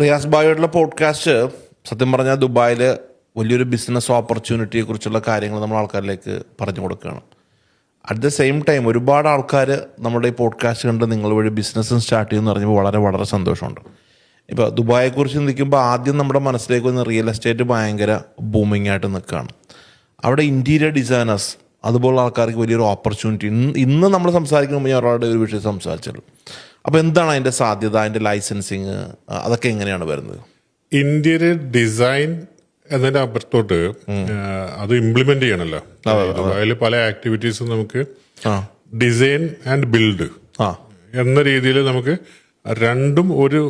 Riyas ബായോടുള്ള podcast സത്യം പറഞ്ഞാൽ ദുബായിൽ വലിയൊരു ബിസിനസ് ഓപ്പർച്യൂണിറ്റിയെ കുറിച്ചുള്ള കാര്യങ്ങൾ നമ്മൾ ആൾക്കാരിലേക്ക് പറഞ്ഞു കൊടുക്കുകയാണ്. അറ്റ് ദ സെയിം ടൈം ഒരുപാട് ആൾക്കാർ നമ്മുടെ ഈ പോഡ്കാസ്റ്റ് കണ്ട് നിങ്ങൾ വഴി ബിസിനസ്സും സ്റ്റാർട്ട് ചെയ്യുമെന്ന് പറഞ്ഞപ്പോൾ വളരെ വളരെ സന്തോഷമുണ്ട്. ഇപ്പോൾ ദുബായെക്കുറിച്ച് നിൽക്കുമ്പോൾ ആദ്യം നമ്മുടെ മനസ്സിലേക്ക് വന്ന് റിയൽ എസ്റ്റേറ്റ് ഭയങ്കര ബൂമിംഗ് ആയിട്ട് നിൽക്കുകയാണ്. അവിടെ ഇന്റീരിയർ ഡിസൈനേഴ്സ് അതുപോലുള്ള ആൾക്കാർക്ക് വലിയൊരു ഓപ്പർച്യൂണിറ്റി ഇന്ന് ഇന്ന് നമ്മൾ സംസാരിക്കുമ്പോൾ ഞാൻ ഒരാളുടെ ഒരു വിഷയം സംസാരിച്ചുള്ളൂ അപ്പോൾ എന്താണ് അതിന്റെ സാധ്യത അതിന്റെ ലൈസൻസിങ് അതൊക്കെ എങ്ങനെയാണ് വരുന്നത്? ഇന്ത്യയിലെ ഡിസൈൻ എന്നതിന്റെ അപ്പുറത്തോട്ട് അത് ഇംപ്ലിമെന്റ് ചെയ്യണമല്ലോ ദുബായിൽ പല ആക്ടിവിറ്റീസും നമുക്ക് ഡിസൈൻ ആൻഡ് ബിൽഡ് ആ. എന്ന രീതിയിൽ നമുക്ക് രണ്ടും ഒരു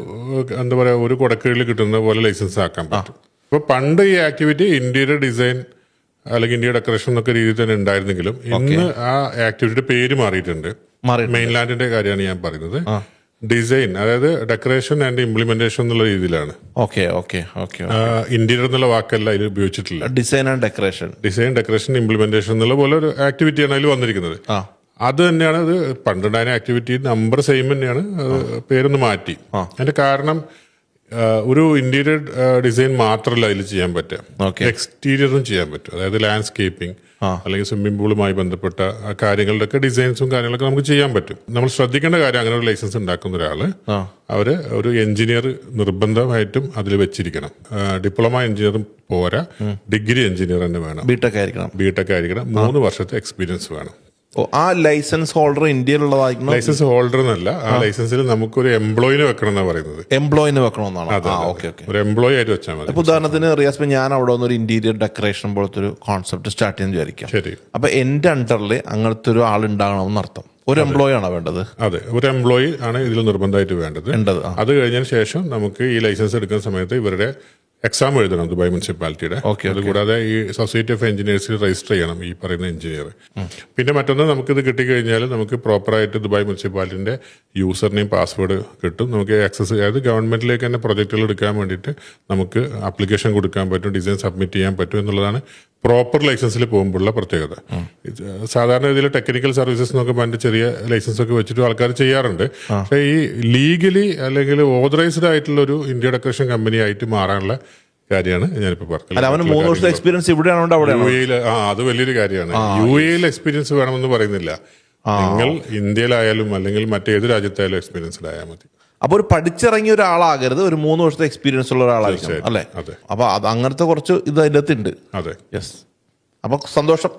എന്താ പറയുക ഒരു കുടക്കീഴിൽ കിട്ടുന്ന പോലെ ലൈസൻസ് ആക്കാൻ പറ്റും. അപ്പോൾ പണ്ട് ഈ ആക്ടിവിറ്റി ഇന്ത്യയുടെ ഡിസൈൻ അല്ലെങ്കിൽ ഇന്ത്യയുടെ ഡെക്കറേഷൻ എന്നൊക്കെ രീതിയിൽ തന്നെ ഉണ്ടായിരുന്നെങ്കിലും ഇന്ന് ആ ആക്ടിവിറ്റിയുടെ പേര് മാറിയിട്ടുണ്ട്. മെയിൻലാൻഡിന്റെ കാര്യമാണ് ഞാൻ പറയുന്നത്. ഡിസൈൻ അതായത് ഡെക്കറേഷൻ ആൻഡ് ഇംപ്ലിമെന്റേഷൻ എന്നുള്ള രീതിയിലാണ്. ഓക്കെ ഓക്കെ ഓക്കെ ഇന്റീരിയർ എന്നുള്ള വാക്കല്ല അതിൽ ഉപയോഗിച്ചിട്ടില്ല design and decoration design decoration implementation എന്നുള്ള പോലെ ഒരു ആക്ടിവിറ്റിയാണ് അതിൽ വന്നിരിക്കുന്നത്. അത് തന്നെയാണ് അത് പണ്ടുണ്ടായ ആക്ടിവിറ്റി നമ്പർ സെയിം തന്നെയാണ്. പേരൊന്ന് മാറ്റി. അതിന്റെ കാരണം ഒരു ഇന്റീരിയർ ഡിസൈൻ മാത്രമല്ല അതിൽ ചെയ്യാൻ പറ്റുക. എക്സ്റ്റീരിയറും ചെയ്യാൻ പറ്റും. അതായത് ലാൻഡ്സ്കേപ്പിംഗ് അല്ലെങ്കിൽ സ്വിമ്മിംഗ് പൂളുമായി ബന്ധപ്പെട്ട കാര്യങ്ങളുടെ ഒക്കെ ഡിസൈൻസും കാര്യങ്ങളൊക്കെ നമുക്ക് ചെയ്യാൻ പറ്റും. നമ്മൾ ശ്രദ്ധിക്കേണ്ട കാര്യം അങ്ങനെ ഒരു ലൈസൻസ് ഉണ്ടാക്കുന്ന ഒരാൾ അവർ ഒരു എഞ്ചിനീയർ നിർബന്ധമായിട്ടും അതിൽ വെച്ചിരിക്കണം. ഡിപ്ലോമ എഞ്ചിനീയറും പോരാ. ഡിഗ്രി എഞ്ചിനീയർ തന്നെ വേണം. ബിടെക് ആയിരിക്കണം. ബിടെക് ആയിരിക്കണം. മൂന്ന് വർഷത്തെ എക്സ്പീരിയൻസ് വേണം. ആ ലൈസൻസ് ഹോൾഡർ ഇന്ത്യയിലുള്ളതായിരിക്കണം. ലൈസൻസ് ഹോൾഡർ എന്നല്ല ആ ലൈസൻസിൽ നമുക്കൊരു എംപ്ലോയിനെ വെക്കണം എന്നാണ് പറയുന്നത്. എംപ്ലോയിന് വെക്കണമെന്നാണ്? ഒരു എംപ്ലോയി ആയിട്ട് വെച്ചാൽ മതി. ഉദാഹരണത്തിന് റിയാസ് ഞാൻ അവിടെ വന്ന് ഒരു ഇന്റീരിയർ ഡെക്കറേഷൻ പോലത്തെ ഒരു കോൺസെപ്റ്റ് സ്റ്റാർട്ട് ചെയ്യാൻ വിചാരിക്കാം. ശരി. അപ്പൊ എന്റെ അണ്ടറിൽ അങ്ങനത്തെ ഒരു ആൾ ഉണ്ടാകണം അർത്ഥം. ഒരു എംപ്ലോയി ആണോ വേണ്ടത്? അതെ ഒരു എംപ്ലോയി ആണ് ഇതിൽ നിർബന്ധമായിട്ട് വേണ്ടത്. അത് കഴിഞ്ഞതിന് ശേഷം നമുക്ക് ഈ ലൈസൻസ് എടുക്കുന്ന സമയത്ത് ഇവരുടെ എക്സാം എഴുതണം ദുബായ് മുനിസിപ്പാലിറ്റിയുടെ. അതുകൂടാതെ ഈ സൊസൈറ്റി ഓഫ് എഞ്ചിനീയേഴ്സിൽ രജിസ്റ്റർ ചെയ്യണം ഈ പറയുന്ന എഞ്ചിനീയർ പിന്നെ മറ്റൊന്ന് നമുക്കിത് കിട്ടിക്കഴിഞ്ഞാൽ നമുക്ക് പ്രോപ്പറായിട്ട് ദുബായ് മുനിസിപ്പാലിറ്റിന്റെ യൂസർ നെയിം പാസ്വേഡ് കിട്ടും. നമുക്ക് ആക്സസ് അതായത് ഗവൺമെന്റിലേക്ക് തന്നെ പ്രൊജക്റ്റുകൾ എടുക്കാൻ വേണ്ടിയിട്ട് നമുക്ക് അപ്ലിക്കേഷൻ കൊടുക്കാൻ പറ്റും ഡിസൈൻ സബ്മിറ്റ് ചെയ്യാൻ പറ്റും എന്നുള്ളതാണ് പ്രോപ്പർ ലൈസൻസിൽ പോകുമ്പോഴുള്ള പ്രത്യേകത. സാധാരണ രീതിയിൽ ടെക്നിക്കൽ സർവീസസ് എന്നൊക്കെ പറഞ്ഞിട്ട് ചെറിയ ലൈസൻസ് ഒക്കെ വെച്ചിട്ട് ആൾക്കാർ ചെയ്യാറുണ്ട്. പക്ഷേ ഈ ലീഗലി അല്ലെങ്കിൽ ഓതറൈസ്ഡ് ആയിട്ടുള്ള ഒരു ഇന്ത്യ ഡെക്കറേഷൻ കമ്പനി ആയിട്ട് മാറാനുള്ള കാര്യമാണ് ഞാനിപ്പോ അല്ല അവന് മൂന്ന് വർഷത്തെ പറഞ്ഞത് എക്സ്പീരിയൻസ് ഇവിടെയാണോ യു എയിൽ ആ അത് വലിയൊരു കാര്യമാണ്. യു എയിൽ എക്സ്പീരിയൻസ് വേണമെന്ന് പറയുന്നില്ല. നിങ്ങൾ ഇന്ത്യയിലായാലും അല്ലെങ്കിൽ മറ്റേത് രാജ്യത്തായാലും എക്സ്പീരിയൻസ്ഡ് ആയാൽ മതി. അപ്പൊ ഒരു പഠിച്ചിറങ്ങിയ ഒരാളാകരുത്. ഒരു മൂന്ന് വർഷത്തെ എക്സ്പീരിയൻസ് ഉള്ള ഒരാളായിരിക്കും അല്ലെ. അപ്പൊ അത് അങ്ങനത്തെ കുറച്ച് ഇത് അതിന്റെ അകത്തുണ്ട് അതെ. യെസ് അപ്പൊ സന്തോഷം.